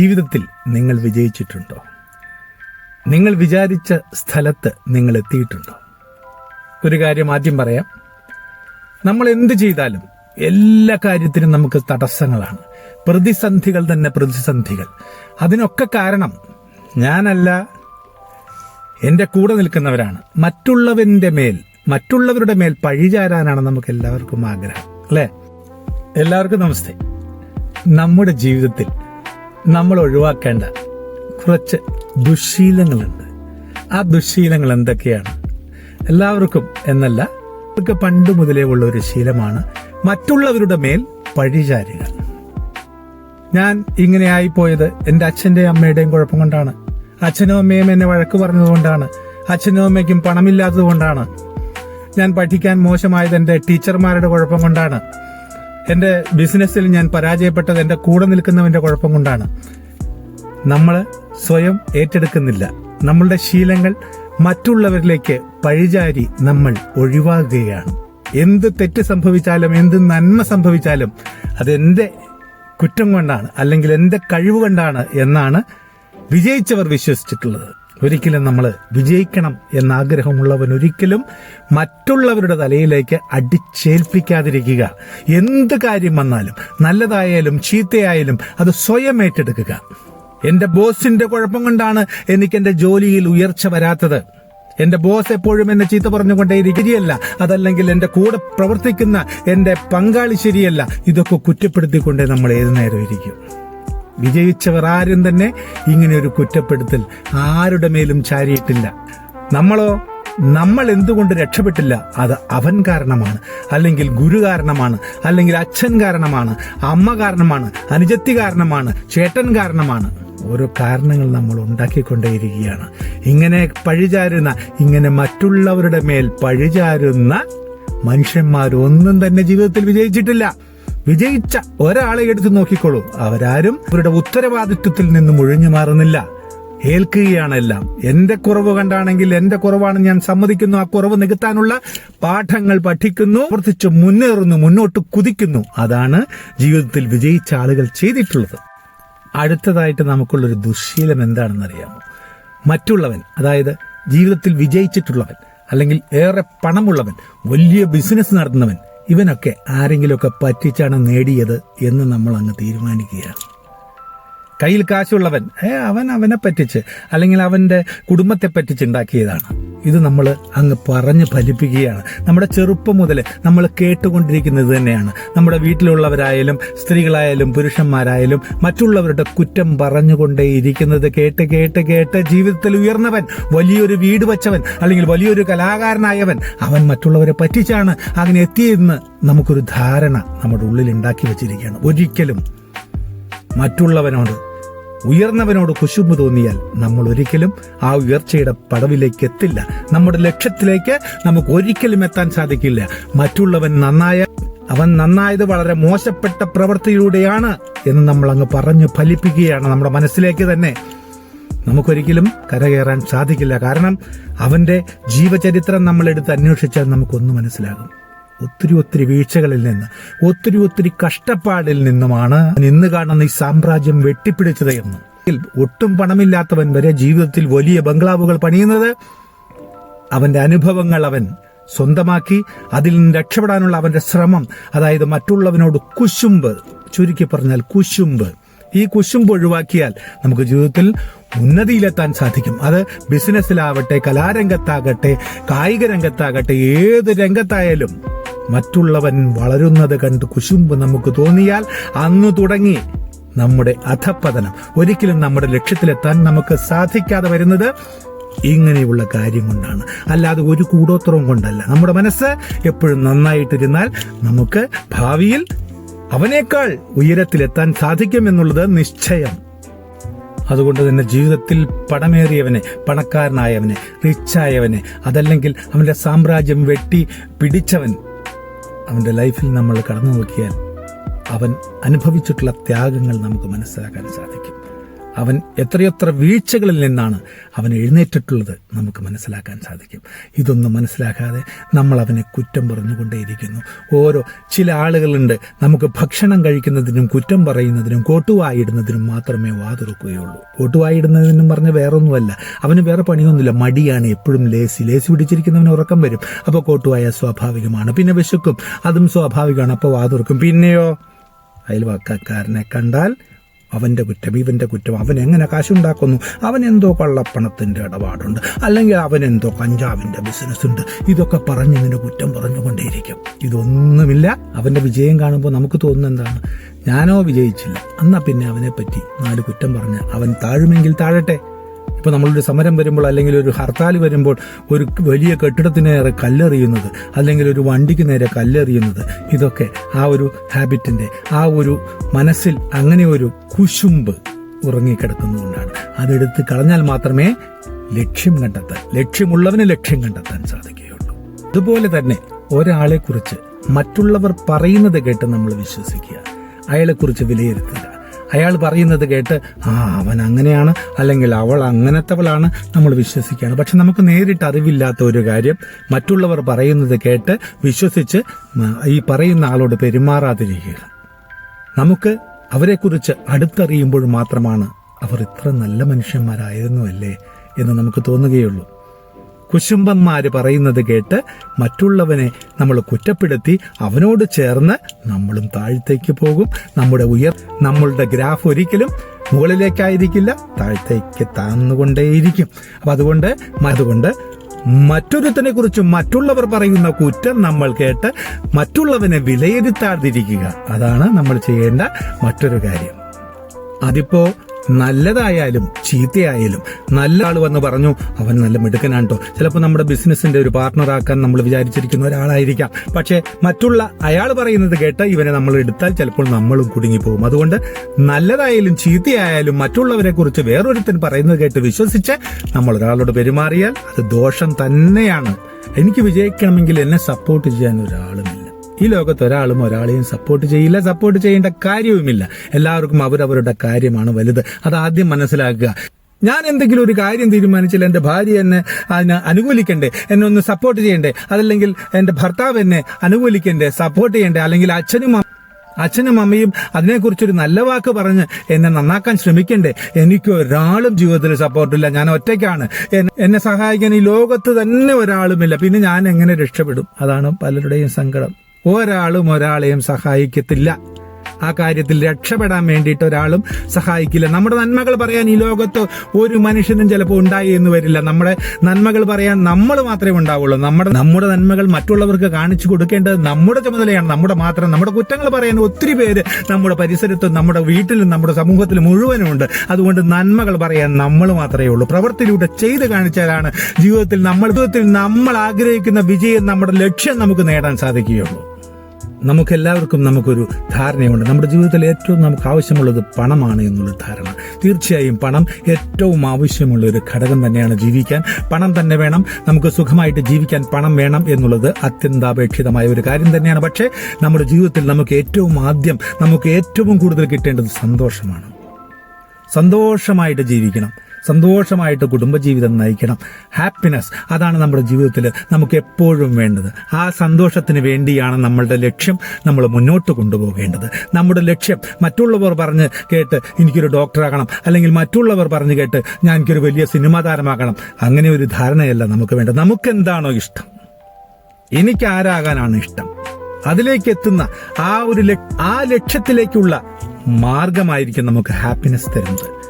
ജീവിതത്തിൽ നിങ്ങൾ വിജയിച്ചിട്ടുണ്ടോ? നിങ്ങൾ വിചാരിച്ച സ്ഥലത്ത് നിങ്ങൾ എത്തിയിട്ടുണ്ടോ? ഒരു കാര്യം ആദ്യം പറയാം. നമ്മൾ എന്ത് ചെയ്താലും എല്ലാ കാര്യത്തിനും നമുക്ക് തടസ്സങ്ങളാണ്. പ്രതിസന്ധികൾ തന്നെ പ്രതിസന്ധികൾ. അതിനൊക്കെ കാരണം ഞാനല്ല എന്റെ കൂടെ നിൽക്കുന്നവരാണ്. മറ്റുള്ളവന്റെ മേൽ മറ്റുള്ളവരുടെ മേൽ പഴിചാരാനാണ് നമുക്ക് എല്ലാവർക്കും ആഗ്രഹം. അല്ലേ? എല്ലാവർക്കും നമസ്തേ. നമ്മുടെ ജീവിതത്തിൽ നമ്മൾ ഒഴിവാക്കേണ്ട കുറച്ച് ദുശീലങ്ങളുണ്ട്. ആ ദുശീലങ്ങൾ എന്തൊക്കെയാണ്? എല്ലാവർക്കും എന്നല്ല ഇതൊക്കെ പണ്ട് മുതലേ ഉള്ള ഒരു ശീലമാണ്. മറ്റുള്ളവരുടെ മേൽ പഴിചാരുക. ഞാൻ ഇങ്ങനെ ആയിപ്പോയത് എന്റെ അച്ഛന്റെയും അമ്മയുടെയും കുഴപ്പം കൊണ്ടാണ്. അച്ഛനും അമ്മയും എന്നെ വഴക്ക് പറഞ്ഞതുകൊണ്ടാണ്. അച്ഛനും അമ്മയ്ക്കും പണമില്ലാത്തത് കൊണ്ടാണ് ഞാൻ പഠിക്കാൻ മോശമായത് എന്റെ ടീച്ചർമാരുടെ കുഴപ്പം കൊണ്ടാണ്. എന്റെ ബിസിനസ്സിൽ ഞാൻ പരാജയപ്പെട്ടത് എന്റെ കൂടെ നിൽക്കുന്നവന്റെ കുഴപ്പം കൊണ്ടാണ്. നമ്മൾ സ്വയം ഏറ്റെടുക്കുന്നില്ല. നമ്മളുടെ ശീലങ്ങൾ മറ്റുള്ളവരിലേക്ക് പഴിചാരി നമ്മൾ ഒഴിവാകുകയാണ്. എന്ത് തെറ്റ് സംഭവിച്ചാലും എന്ത് നന്മ സംഭവിച്ചാലും അതെന്റെ കുറ്റം കൊണ്ടാണ് അല്ലെങ്കിൽ എന്റെ കഴിവ് കൊണ്ടാണ് എന്നാണ് വിജയിച്ചവർ വിശ്വസിച്ചിട്ടുള്ളത്. ഒരിക്കലും നമ്മൾ വിജയിക്കണം എന്ന ആഗ്രഹമുള്ളവൻ ഒരിക്കലും മറ്റുള്ളവരുടെ തലയിലേക്ക് അടിച്ചേൽപ്പിക്കാതിരിക്കുക. എന്ത് കാര്യം വന്നാലും നല്ലതായാലും ചീത്തയായാലും അത് സ്വയം ഏറ്റെടുക്കുക. എന്റെ ബോസിന്റെ കുഴപ്പം കൊണ്ടാണ് എനിക്ക് എന്റെ ജോലിയിൽ ഉയർച്ച വരാത്തത്. എന്റെ ബോസ് എപ്പോഴും എന്നെ ചീത്ത പറഞ്ഞുകൊണ്ടേയിരിക്കും ശരിയല്ല അതല്ലെങ്കിൽ എന്റെ കൂടെ പ്രവർത്തിക്കുന്ന എന്റെ പങ്കാളി ശരിയല്ല. ഇതൊക്കെ കുറ്റപ്പെടുത്തിക്കൊണ്ടേ നമ്മൾ ഏതു നേരം ഇരിക്കും. വിജയിച്ചവർ ആരും തന്നെ ഇങ്ങനെ ഒരു കുറ്റപ്പെടുത്തൽ ആരുടെ മേലും ചാരിയിട്ടില്ല. നമ്മളോ നമ്മൾ എന്തുകൊണ്ട് രക്ഷപ്പെട്ടില്ല? അത് അവൻ കാരണമാണ്. അല്ലെങ്കിൽ ഗുരു കാരണമാണ്. അല്ലെങ്കിൽ അച്ഛൻ കാരണമാണ്. അമ്മ കാരണമാണ്. അനുജത്തി കാരണമാണ്. ചേട്ടൻ കാരണമാണ്. ഓരോ കാരണങ്ങൾ നമ്മൾ ഉണ്ടാക്കിക്കൊണ്ടേയിരിക്കുകയാണ്. ഇങ്ങനെ പഴിചാരുന്ന ഇങ്ങനെ മറ്റുള്ളവരുടെ മേൽ പഴിചാരുന്ന മനുഷ്യന്മാരൊന്നും തന്നെ ജീവിതത്തിൽ വിജയിച്ചിട്ടില്ല. വിജയിച്ച ഒരാളെ എടുത്തു നോക്കിക്കോളൂ. അവരാരും അവരുടെ ഉത്തരവാദിത്വത്തിൽ നിന്നും ഒഴിഞ്ഞു മാറുന്നില്ല. ഏൽക്കുകയാണ് എല്ലാം. എന്റെ കുറവ് കണ്ടാണെങ്കിൽ എന്റെ കുറവാണ് ഞാൻ സമ്മതിക്കുന്നു. ആ കുറവ് നികത്താനുള്ള പാഠങ്ങൾ പഠിക്കുന്നു. പ്രവർത്തിച്ച് മുന്നേറുന്നു മുന്നോട്ട് കുതിക്കുന്നു. അതാണ് ജീവിതത്തിൽ വിജയിച്ച ആളുകൾ ചെയ്തിട്ടുള്ളത്. അടുത്തതായിട്ട് നമുക്കുള്ളൊരു ദുശ്ശീലം എന്താണെന്നറിയാമോ? മറ്റുള്ളവൻ അതായത് ജീവിതത്തിൽ വിജയിച്ചിട്ടുള്ളവൻ അല്ലെങ്കിൽ ഏറെ പണമുള്ളവൻ വലിയ ബിസിനസ് നടത്തുന്നവൻ ഇവനൊക്കെ ആരെങ്കിലുമൊക്കെ പറ്റിച്ചാണ് നേടിയത് എന്ന് നമ്മൾ അങ്ങ് തീരുമാനിക്കുകയാണ്. കയ്യിൽ കാശുള്ളവൻ ഏ അവൻ അവനെ പറ്റിച്ച് അല്ലെങ്കിൽ അവന്റെ കുടുംബത്തെ പറ്റിച്ച് ഉണ്ടാക്കിയതാണ്. ഇത് നമ്മൾ അങ്ങ് പറഞ്ഞ് ഫലിപ്പിക്കുകയാണ്. നമ്മുടെ ചെറുപ്പം മുതൽ നമ്മൾ കേട്ടുകൊണ്ടിരിക്കുന്നത് തന്നെയാണ്. നമ്മുടെ വീട്ടിലുള്ളവരായാലും സ്ത്രീകളായാലും പുരുഷന്മാരായാലും മറ്റുള്ളവരുടെ കുറ്റം പറഞ്ഞുകൊണ്ടേയിരിക്കുന്നത് കേട്ട് കേട്ട് കേട്ട് ജീവിതത്തിൽ ഉയർന്നവൻ വലിയൊരു വീട് വച്ചവൻ അല്ലെങ്കിൽ വലിയൊരു കലാകാരനായവൻ അവൻ മറ്റുള്ളവരെ പറ്റിച്ചാണ് അങ്ങനെ എത്തിയെന്ന് നമുക്കൊരു ധാരണ നമ്മുടെ ഉള്ളിൽ ഉണ്ടാക്കി വെച്ചിരിക്കുകയാണ്. ഒരിക്കലും മറ്റുള്ളവനോട് ഉയർന്നവനോട് കുശുമ്പ് തോന്നിയാൽ നമ്മൾ ഒരിക്കലും ആ ഉയർച്ചയുടെ പടവിലേക്ക് എത്തില്ല നമ്മുടെ ലക്ഷ്യത്തിലേക്ക് നമുക്ക് ഒരിക്കലും എത്താൻ സാധിക്കില്ല. മറ്റുള്ളവൻ നന്നായ അവൻ നന്നായത് വളരെ മോശപ്പെട്ട പ്രവൃത്തിയിലൂടെയാണ് എന്ന് നമ്മൾ അങ്ങ് പറഞ്ഞു ഫലിപ്പിക്കുകയാണ് നമ്മുടെ മനസ്സിലേക്ക് തന്നെ. നമുക്കൊരിക്കലും കരകയറാൻ സാധിക്കില്ല. കാരണം അവന്റെ ജീവചരിത്രം നമ്മൾ എടുത്ത് അന്വേഷിച്ചാൽ നമുക്കൊന്ന് മനസ്സിലാകും. ഒത്തിരി ഒത്തിരി വീഴ്ചകളിൽ നിന്ന് ഒത്തിരി ഒത്തിരി കഷ്ടപ്പാടിൽ നിന്നുമാണ് ഇന്ന് കാണുന്ന ഈ സാമ്രാജ്യം വെട്ടിപ്പിടിച്ചത് എന്ന്. ഒട്ടും പണമില്ലാത്തവൻ വരെ ജീവിതത്തിൽ വലിയ ബംഗ്ലാവുകൾ പണിയുന്നത് അവന്റെ അനുഭവങ്ങൾ അവൻ സ്വന്തമാക്കി അതിൽ നിന്ന് രക്ഷപ്പെടാനുള്ള അവന്റെ ശ്രമം അതായത് മറ്റുള്ളവനോട് കുശുമ്പ് ചുരുക്കി പറഞ്ഞാൽ കുശുമ്പ്. ഈ കുശുമ്പ് ഒഴിവാക്കിയാൽ നമുക്ക് ജീവിതത്തിൽ ഉന്നതിയിലെത്താൻ സാധിക്കും. അത് ബിസിനസ്സിലാവട്ടെ കലാരംഗത്താകട്ടെ കായിക രംഗത്താകട്ടെ ഏത് രംഗത്തായാലും മറ്റുള്ളവൻ വളരുന്നത് കണ്ട് കുശുമ്പ് നമുക്ക് തോന്നിയാൽ അന്ന് തുടങ്ങി നമ്മുടെ അധപ്പതനം ഒരിക്കലും നമ്മുടെ ലക്ഷ്യത്തിലെത്താൻ നമുക്ക് സാധിക്കാതെ വരുന്നത് ഇങ്ങനെയുള്ള കാര്യം കൊണ്ടാണ്. അല്ലാതെ ഒരു കൂടോത്രവും കൊണ്ടല്ല. നമ്മുടെ മനസ്സ് എപ്പോഴും നന്നായിട്ടിരുന്നാൽ നമുക്ക് ഭാവിയിൽ അവനേക്കാൾ ഉയരത്തിലെത്താൻ സാധിക്കുമെന്നുള്ളത് നിശ്ചയം. അതുകൊണ്ട് തന്നെ ജീവിതത്തിൽ പണമേറിയവനെ പണക്കാരനായവനെ റിച്ചായവനെ അതല്ലെങ്കിൽ അവന്റെ സാമ്രാജ്യം വെട്ടി പിടിച്ചവൻ അവന്റെ ലൈഫിൽ നമ്മൾ കടന്നു നോക്കിയാൽ അവൻ അനുഭവിച്ചിട്ടുള്ള ത്യാഗങ്ങൾ നമുക്ക് മനസ്സിലാക്കാൻ സാധിക്കും. അവൻ എത്രയെത്ര വീഴ്ചകളിൽ നിന്നാണ് അവൻ എഴുന്നേറ്റിട്ടുള്ളത് നമുക്ക് മനസ്സിലാക്കാൻ സാധിക്കും. ഇതൊന്നും മനസ്സിലാക്കാതെ നമ്മൾ അവനെ കുറ്റം പറഞ്ഞുകൊണ്ടേയിരിക്കുന്നു. ഓരോ ചില ആളുകളുണ്ട് നമുക്ക് ഭക്ഷണം കഴിക്കുന്നതിനും കുറ്റം പറയുന്നതിനും കോട്ടുവായിടുന്നതിനും മാത്രമേ വാതുറക്കുകയുള്ളൂ. കോട്ടുവായിടുന്നതിനും പറഞ്ഞ് വേറൊന്നുമല്ല. അവന് വേറെ പണിയൊന്നുമില്ല. മടിയാണ് എപ്പോഴും ലേസി. ലേസി പിടിച്ചിരിക്കുന്നവന് ഉറക്കം വരും. അപ്പോൾ കോട്ടുവായ സ്വാഭാവികമാണ്. പിന്നെ വിശക്കും. അതും സ്വാഭാവികമാണ്. അപ്പോൾ വാതുറക്കും. പിന്നെയോ? അയൽവക്കക്കാരനെ കണ്ടാൽ അവന്റെ കുറ്റം ഇവന്റെ കുറ്റം അവൻ എങ്ങനെ കാശുണ്ടാക്കുന്നു? അവൻ എന്തോ കള്ളപ്പണത്തിന്റെ ഇടപാടുണ്ട്. അല്ലെങ്കിൽ അവൻ എന്തോ കഞ്ചാവിന്റെ ബിസിനസ് ഉണ്ട് ഇതൊക്കെ പറഞ്ഞ് ഇങ്ങനെ കുറ്റം പറഞ്ഞുകൊണ്ടേയിരിക്കും. ഇതൊന്നുമില്ല. അവന്റെ വിജയം കാണുമ്പോൾ നമുക്ക് തോന്നുന്ന എന്താണ്? ഞാനോ വിജയിച്ചില്ല. എന്നാൽ പിന്നെ അവനെപ്പറ്റി പറ്റി നാല് കുറ്റം പറഞ്ഞ് അവൻ താഴുമെങ്കിൽ താഴട്ടെ. ഇപ്പോൾ നമ്മളൊരു സമരം വരുമ്പോൾ അല്ലെങ്കിൽ ഒരു ഹർത്താൽ വരുമ്പോൾ ഒരു വലിയ കെട്ടിടത്തിന് നേരെ കല്ലെറിയുന്നത് അല്ലെങ്കിൽ ഒരു വണ്ടിക്ക് നേരെ കല്ലെറിയുന്നത് ഇതൊക്കെ ആ ഒരു ഹാബിറ്റിന്റെ ആ ഒരു മനസ്സിൽ അങ്ങനെ ഒരു കുശുമ്പ് ഉറങ്ങിക്കിടക്കുന്നതുകൊണ്ടാണ്. അതെടുത്ത് കളഞ്ഞാൽ മാത്രമേ ലക്ഷ്യം കണ്ടെത്താൻ ലക്ഷ്യമുള്ളവന് ലക്ഷ്യം കണ്ടെത്താൻ സാധിക്കുകയുള്ളൂ. അതുപോലെ തന്നെ ഒരാളെക്കുറിച്ച് മറ്റുള്ളവർ പറയുന്നത് കേട്ട് നമ്മൾ വിശ്വസിക്കുക. അയാളെക്കുറിച്ച് വിലയിരുത്തുക. അയാൾ പറയുന്നത് കേട്ട് ആ അവൻ അങ്ങനെയാണ് അല്ലെങ്കിൽ അവൾ അങ്ങനത്തവളാണ് നമ്മൾ വിശ്വസിക്കുകയാണ്. പക്ഷെ നമുക്ക് നേരിട്ട് അറിവില്ലാത്ത ഒരു കാര്യം മറ്റുള്ളവർ പറയുന്നത് കേട്ട് വിശ്വസിച്ച് ഈ പറയുന്ന ആളോട് പെരുമാറാതിരിക്കുക. നമുക്ക് അവരെക്കുറിച്ച് അടുത്തറിയുമ്പോൾ മാത്രമാണ് അവർ ഇത്ര നല്ല മനുഷ്യന്മാരായിരുന്നു അല്ലേ എന്ന് നമുക്ക് തോന്നുകയുള്ളൂ. കുശുംബന്മാര് പറയുന്നത് കേട്ട് മറ്റുള്ളവനെ നമ്മൾ കുറ്റപ്പെടുത്തി അവനോട് ചേർന്ന് നമ്മളും താഴത്തേക്ക് പോകും. നമ്മുടെ ഉയർ നമ്മളുടെ ഗ്രാഫ് ഒരിക്കലും മുകളിലേക്കായിരിക്കില്ല താഴത്തേക്ക് താന്നുകൊണ്ടേയിരിക്കും. അപ്പം അതുകൊണ്ട് അതുകൊണ്ട് മറ്റൊരുത്തനെ കുറിച്ച് മറ്റുള്ളവർ പറയുന്ന കുറ്റം നമ്മൾ കേട്ട് മറ്റുള്ളവനെ വിലയിരുത്താതിരിക്കുക. അതാണ് നമ്മൾ ചെയ്യേണ്ട മറ്റൊരു കാര്യം. അതിപ്പോ നല്ലതായാലും ചീത്തയായാലും നല്ല ആൾ വന്ന് പറഞ്ഞു അവൻ നല്ല മിടുക്കനാണ് കേട്ടോ ചിലപ്പോൾ നമ്മുടെ ബിസിനസിന്റെ ഒരു പാർട്ണറാക്കാൻ നമ്മൾ വിചാരിച്ചിരിക്കുന്ന ഒരാളായിരിക്കാം. പക്ഷേ മറ്റുള്ള അയാൾ പറയുന്നത് കേട്ട ഇവനെ നമ്മൾ എടുത്താൽ ചിലപ്പോൾ നമ്മളും കുടുങ്ങിപ്പോകും. അതുകൊണ്ട് നല്ലതായാലും ചീത്തയായാലും മറ്റുള്ളവരെ കുറിച്ച് വേറൊരുത്തൻ പറയുന്നത് കേട്ട് വിശ്വസിച്ച് നമ്മൾ ഒരാളോട് പെരുമാറിയാൽ അത് ദോഷം തന്നെയാണ്. എനിക്ക് വിജയിക്കണമെങ്കിൽ എന്നെ സപ്പോർട്ട് ചെയ്യാൻ ഒരാളുമില്ല. ഈ ലോകത്ത് ഒരാളും ഒരാളെയും സപ്പോർട്ട് ചെയ്യില്ല സപ്പോർട്ട് ചെയ്യേണ്ട കാര്യവുമില്ല. എല്ലാവർക്കും അവരവരുടെ കാര്യമാണ് വലുത്. അത് ആദ്യം മനസ്സിലാക്കുക. ഞാൻ എന്തെങ്കിലും ഒരു കാര്യം തീരുമാനിച്ചാൽ എന്റെ ഭാര്യ എന്നെ അതിനെ അനുകൂലിക്കണ്ടേ? എന്നെ ഒന്ന് സപ്പോർട്ട് ചെയ്യണ്ടേ? അതല്ലെങ്കിൽ എന്റെ ഭർത്താവ് എന്നെ അനുകൂലിക്കണ്ടേ? സപ്പോർട്ട് ചെയ്യണ്ടേ? അല്ലെങ്കിൽ അച്ഛനും അച്ഛനും അമ്മയും അതിനെക്കുറിച്ചൊരു നല്ല വാക്ക് പറഞ്ഞ് എന്നെ നന്നാക്കാൻ ശ്രമിക്കണ്ടേ? എനിക്ക് ഒരാളും ജീവിതത്തിൽ സപ്പോർട്ടില്ല ഞാൻ ഒറ്റയ്ക്കാണ്. എന്നെ സഹായിക്കാൻ ഈ ലോകത്ത് തന്നെ ഒരാളുമില്ല. പിന്നെ ഞാൻ എങ്ങനെ രക്ഷപ്പെടും? അതാണ് പലരുടെയും സങ്കടം. ഒരാളും ഒരാളെയും സഹായിക്കത്തില്ല. ആ കാര്യത്തിൽ രക്ഷപ്പെടാൻ വേണ്ടിയിട്ട് ഒരാളും സഹായിക്കില്ല. നമ്മുടെ നന്മകൾ പറയാൻ ഈ ലോകത്ത് ഒരു മനുഷ്യനും ചിലപ്പോൾ ഉണ്ടായി എന്ന് വരില്ല. നമ്മുടെ നന്മകൾ പറയാൻ നമ്മൾ മാത്രമേ ഉണ്ടാവുള്ളൂ. നമ്മുടെ നമ്മുടെ നന്മകൾ മറ്റുള്ളവർക്ക് കാണിച്ചു കൊടുക്കേണ്ടത് നമ്മുടെ ചുമതലയാണ്. നമ്മുടെ മാത്രം നമ്മുടെ കുറ്റങ്ങൾ പറയാൻ ഒത്തിരി പേര് നമ്മുടെ പരിസരത്തും നമ്മുടെ വീട്ടിലും നമ്മുടെ സമൂഹത്തിലും മുഴുവനും ഉണ്ട്. അതുകൊണ്ട് നന്മകൾ പറയാൻ നമ്മൾ മാത്രമേ ഉള്ളൂ. പ്രവൃത്തിയിലൂടെ ചെയ്ത് കാണിച്ചാലാണ് ജീവിതത്തിൽ നമ്മൾ ജീവിതത്തിൽ നമ്മൾ ആഗ്രഹിക്കുന്ന വിജയം നമ്മുടെ ലക്ഷ്യം നമുക്ക് നേടാൻ സാധിക്കുകയുള്ളൂ. നമുക്കെല്ലാവർക്കും നമുക്കൊരു ധാരണയുണ്ട് നമ്മുടെ ജീവിതത്തിൽ ഏറ്റവും നമുക്ക് ആവശ്യമുള്ളത് പണമാണ് എന്നുള്ള ധാരണ. തീർച്ചയായും പണം ഏറ്റവും ആവശ്യമുള്ള ഒരു ഘടകം തന്നെയാണ് ജീവിക്കാൻ. പണം തന്നെ വേണം. നമുക്ക് സുഖമായിട്ട് ജീവിക്കാൻ പണം വേണം എന്നുള്ളത് അത്യന്താപേക്ഷിതമായ ഒരു കാര്യം തന്നെയാണ്. പക്ഷേ നമ്മുടെ ജീവിതത്തിൽ നമുക്ക് ഏറ്റവും ആദ്യം നമുക്ക് ഏറ്റവും കൂടുതൽ കിട്ടേണ്ടത് സന്തോഷമാണ്. സന്തോഷമായിട്ട് ജീവിക്കണം. സന്തോഷമായിട്ട് കുടുംബജീവിതം നയിക്കണം. ഹാപ്പിനെസ് അതാണ് നമ്മുടെ ജീവിതത്തിൽ നമുക്ക് എപ്പോഴും വേണ്ടത്. ആ സന്തോഷത്തിന് വേണ്ടിയാണ് നമ്മളുടെ ലക്ഷ്യം നമ്മൾ മുന്നോട്ട് കൊണ്ടുപോകേണ്ടത്. നമ്മുടെ ലക്ഷ്യം മറ്റുള്ളവർ പറഞ്ഞ് കേട്ട് എനിക്കൊരു ഡോക്ടറാകണം അല്ലെങ്കിൽ മറ്റുള്ളവർ പറഞ്ഞ് കേട്ട് ഞാൻ എനിക്കൊരു വലിയ സിനിമാ താരമാകണം. അങ്ങനെ ഒരു ധാരണയല്ല നമുക്ക് വേണ്ടത്. നമുക്ക് എന്താണോ ഇഷ്ടം? എനിക്ക് ആരാകാനാണ് ഇഷ്ടം. അതിലേക്ക് എത്തുന്ന ആ ഒരു ആ ലക്ഷ്യത്തിലേക്കുള്ള മാർഗമായിരിക്കും നമുക്ക് ഹാപ്പിനെസ് തരുന്നത്.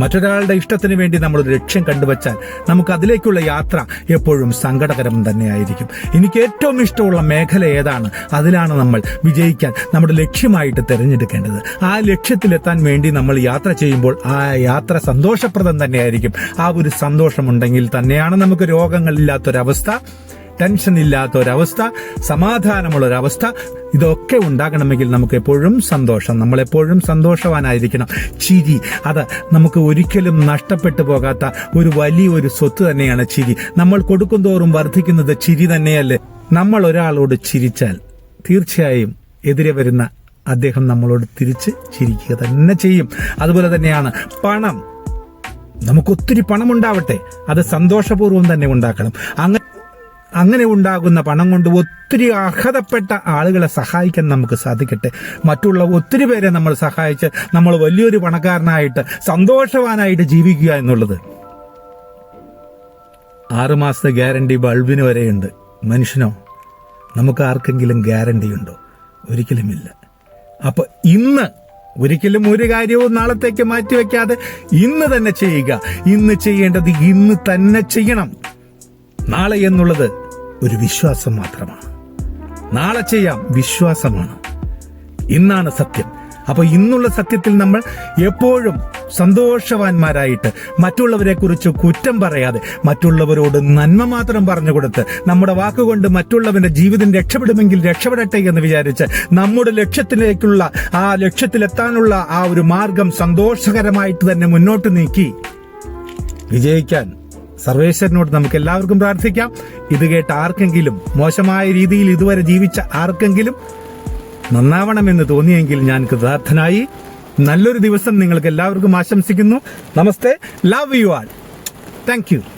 മറ്റൊരാളുടെ ഇഷ്ടത്തിന് വേണ്ടി നമ്മൾ ഒരു ലക്ഷ്യം കണ്ടുവച്ചാൽ നമുക്ക് അതിലേക്കുള്ള യാത്ര എപ്പോഴും സങ്കടകരം തന്നെയായിരിക്കും. എനിക്ക് ഏറ്റവും ഇഷ്ടമുള്ള മേഖല ഏതാണ്? അതിലാണ് നമ്മൾ വിജയിക്കാൻ നമ്മുടെ ലക്ഷ്യമായിട്ട് തിരഞ്ഞെടുക്കേണ്ടത്. ആ ലക്ഷ്യത്തിലെത്താൻ വേണ്ടി നമ്മൾ യാത്ര ചെയ്യുമ്പോൾ ആ യാത്ര സന്തോഷപ്രദം തന്നെയായിരിക്കും. ആ ഒരു സന്തോഷമുണ്ടെങ്കിൽ തന്നെയാണ് നമുക്ക് രോഗങ്ങളില്ലാത്തൊരവസ്ഥ ടെൻഷൻ ഇല്ലാത്ത ഒരവസ്ഥ സമാധാനമുള്ള ഒരവസ്ഥ ഇതൊക്കെ ഉണ്ടാകണമെങ്കിൽ നമുക്ക് എപ്പോഴും സന്തോഷം. നമ്മളെപ്പോഴും സന്തോഷവാനായിരിക്കണം. ചിരി അത് നമുക്ക് ഒരിക്കലും നഷ്ടപ്പെട്ടു പോകാത്ത ഒരു വലിയൊരു സ്വത്ത് തന്നെയാണ് ചിരി. നമ്മൾ കൊടുക്കും തോറും വർദ്ധിക്കുന്നത് ചിരി തന്നെയല്ലേ? നമ്മൾ ഒരാളോട് ചിരിച്ചാൽ തീർച്ചയായും എതിരെ വരുന്ന അദ്ദേഹം നമ്മളോട് തിരിച്ച് ചിരിക്കുക തന്നെ ചെയ്യും. അതുപോലെ തന്നെയാണ് പണം. നമുക്കൊത്തിരി പണം ഉണ്ടാവട്ടെ അത് സന്തോഷപൂർവം തന്നെ ഉണ്ടാക്കണം. അങ്ങനെ അങ്ങനെ ഉണ്ടാകുന്ന പണം കൊണ്ട് ഒത്തിരി അർഹതപ്പെട്ട ആളുകളെ സഹായിക്കാൻ നമുക്ക് സാധിക്കട്ടെ. മറ്റുള്ള ഒത്തിരി പേരെ നമ്മൾ സഹായിച്ച് നമ്മൾ വലിയൊരു പണക്കാരനായിട്ട് സന്തോഷവാനായിട്ട് ജീവിക്കുക എന്നുള്ളത്. ആറുമാസത്തെ ഗ്യാരണ്ടി ബൾബിന് വരെയുണ്ട്. മനുഷ്യനോ നമുക്ക് ആർക്കെങ്കിലും ഗ്യാരണ്ടി ഉണ്ടോ? ഒരിക്കലുമില്ല. അപ്പൊ ഇന്ന് ഒരിക്കലും ഒരു കാര്യവും നാളത്തേക്ക് മാറ്റിവെക്കാതെ ഇന്ന് തന്നെ ചെയ്യുക. ഇന്ന് ചെയ്യേണ്ടത് ഇന്ന് തന്നെ ചെയ്യണം. നാളെ എന്നുള്ളത് ഒരു വിശ്വാസം മാത്രമാണ്. നാളെ ചെയ്യാം വിശ്വാസമാണ്. ഇന്നാണ് സത്യം. അപ്പൊ ഇന്നുള്ള സത്യത്തിൽ നമ്മൾ എപ്പോഴും സന്തോഷവാന്മാരായിട്ട് മറ്റുള്ളവരെ കുറിച്ച് കുറ്റം പറയാതെ മറ്റുള്ളവരോട് നന്മ മാത്രം പറഞ്ഞു കൊടുത്ത് നമ്മുടെ വാക്കുകൊണ്ട് മറ്റുള്ളവന്റെ ജീവിതം രക്ഷപ്പെടുമെങ്കിൽ രക്ഷപ്പെടട്ടെ എന്ന് വിചാരിച്ച് നമ്മുടെ ലക്ഷ്യത്തിലേക്കുള്ള ആ ലക്ഷ്യത്തിലെത്താനുള്ള ആ ഒരു മാർഗം സന്തോഷകരമായിട്ട് തന്നെ മുന്നോട്ട് നീക്കി വിജയിക്കാൻ സർവേശ്വരനോട് നമുക്ക് എല്ലാവർക്കും പ്രാർത്ഥിക്കാം. ഇത് കേട്ട് ആർക്കെങ്കിലും മോശമായ രീതിയിൽ ഇതുവരെ ജീവിച്ച ആർക്കെങ്കിലും നന്നാവണമെന്ന് തോന്നിയെങ്കിൽ ഞാൻ കൃതാർത്ഥനായി നല്ലൊരു ദിവസം നിങ്ങൾക്ക് എല്ലാവർക്കും ആശംസിക്കുന്നു. Namaste. Love you all thank